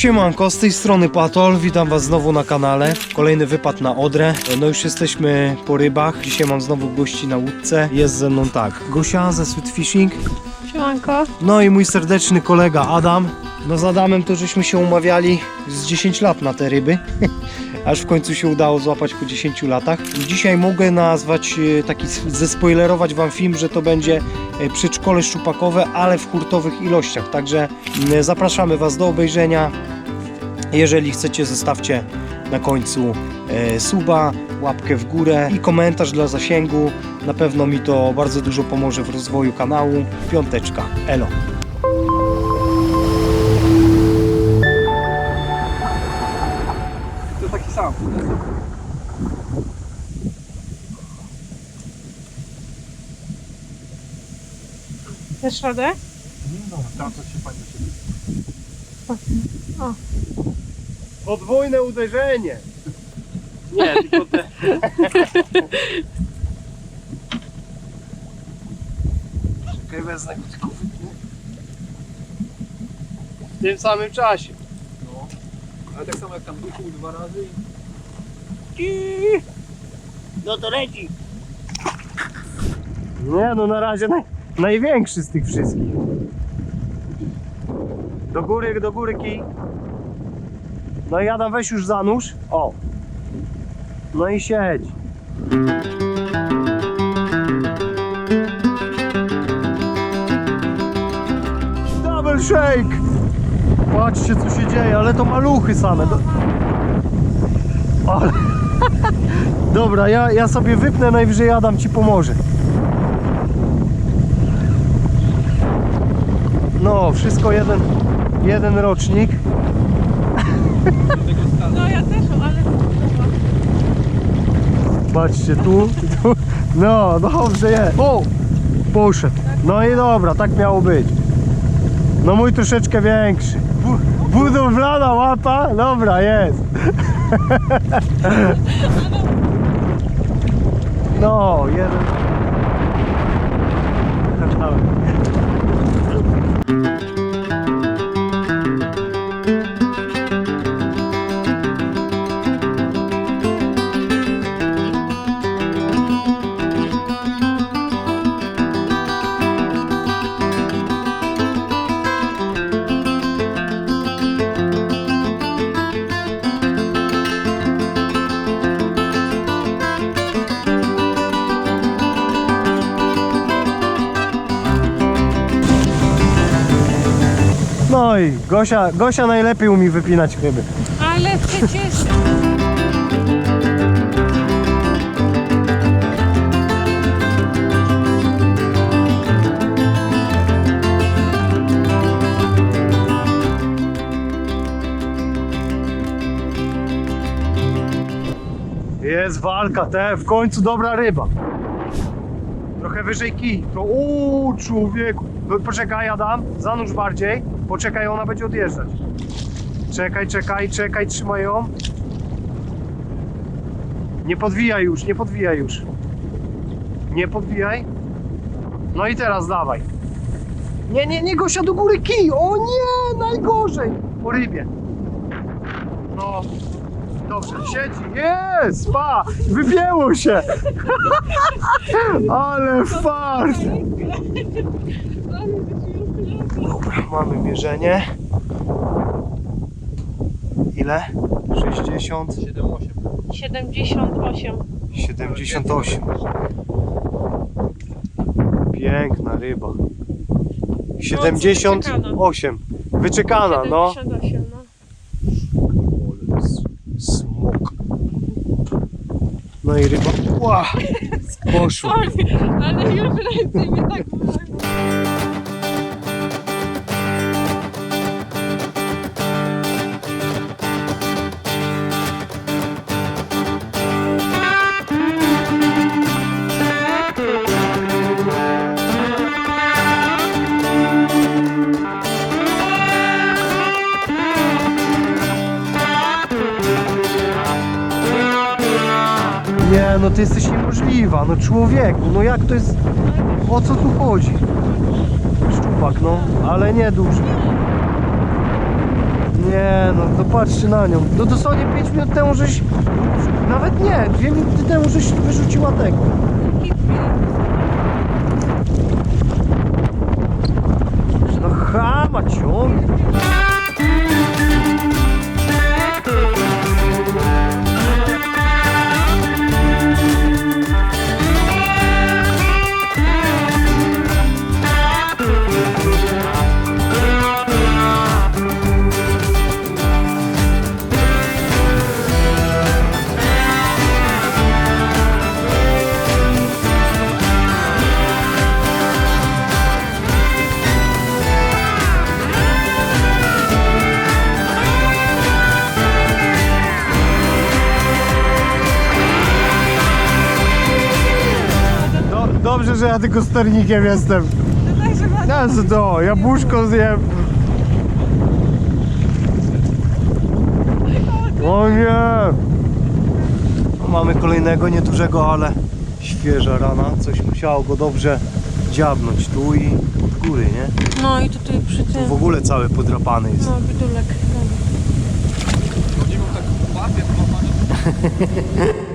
Siemanko, z tej strony Patol, witam was znowu na kanale. Kolejny wypad na Odrę. No już jesteśmy po rybach. Dzisiaj mam znowu gości na łódce. Jest ze mną tak, Gosia ze Sweet Fishing, Siemanko. no i mój serdeczny kolega Adam. No z Adamem to żeśmy się umawiali z 10 lat na te ryby. Aż w końcu się udało złapać po 10 latach. Dzisiaj mogę nazwać e, taki, zespoilerować wam film, że to będzie przedszkole szczupakowe, ale w hurtowych ilościach. Także zapraszamy was do obejrzenia. Jeżeli chcecie, zostawcie na końcu e, suba, łapkę w górę i komentarz dla zasięgu. Na pewno mi to bardzo dużo pomoże w rozwoju kanału. Piąteczka. Elo. Taki sam. Też radę? No, tam coś się fajnie siedzi. Podwójne uderzenie. Nie, tylko te. Czekaj, wezmę go tylko wypnę. W tym samym czasie. No. Ale tak samo jak tam wykuł dwa razy i... No to leci. Nie, no na razie naj, największy z tych wszystkich. Do góry, do góry kij. No i Adam weź już za nóż. O. No i siedź. Double shake! Patrzcie co się dzieje, ale to maluchy same. Do... Ale... Dobra, ja, ja sobie wypnę, najwyżej Adam ci pomoże. Wszystko jeden, jeden rocznik. No ja też, ale Patrzcie, tu, tu. No, dobrze jest. O! Poszedł. No i dobra, tak miało być. No mój troszeczkę większy. Bu budowlana łapa? Dobra, jest. No, jeden. No i Gosia, Gosia najlepiej umie wypinać ryby. ale przecież Jest walka, te w końcu dobra ryba. Trochę wyżej kij. To uuu, człowieku. Poczekaj Adam, zanurz bardziej. Poczekaj, ona będzie odjeżdżać. Czekaj, czekaj, czekaj, trzymaj ją. Nie podwijaj już, nie podwijaj już. Nie podwijaj. No i teraz dawaj. Nie, nie, nie, Gosia, do góry kij. O nie, najgorzej. Po rybie. No, Dobrze, siedzi. Jest! Pa! Wypięło się! Ale fart! Dobra, mamy mierzenie. Ile? 60, 7-8. 78. 78. Piękna ryba. 78. Wyczekana, no. 78, no. Ale s- Smok. No i ryba. Ła! Poszło. Ale już ręce mi tak No ty jesteś niemożliwa, no człowieku, no jak to jest, o co tu chodzi? Szczupak, no, ale nie duży. Nie no, no patrzcie na nią. No dosłownie 5 minut temu żeś... Nawet nie, 2 minuty temu żeś wyrzuciła tego. Dobrze, że ja tylko sternikiem jestem. Ja z do, jabłuszko zjem. O nie! Mamy kolejnego niedużego, ale świeża rana. Coś musiało go dobrze dziabnąć tu i od góry, nie? No i tutaj przy tym. W ogóle cały podrapany jest. No, bidulek. No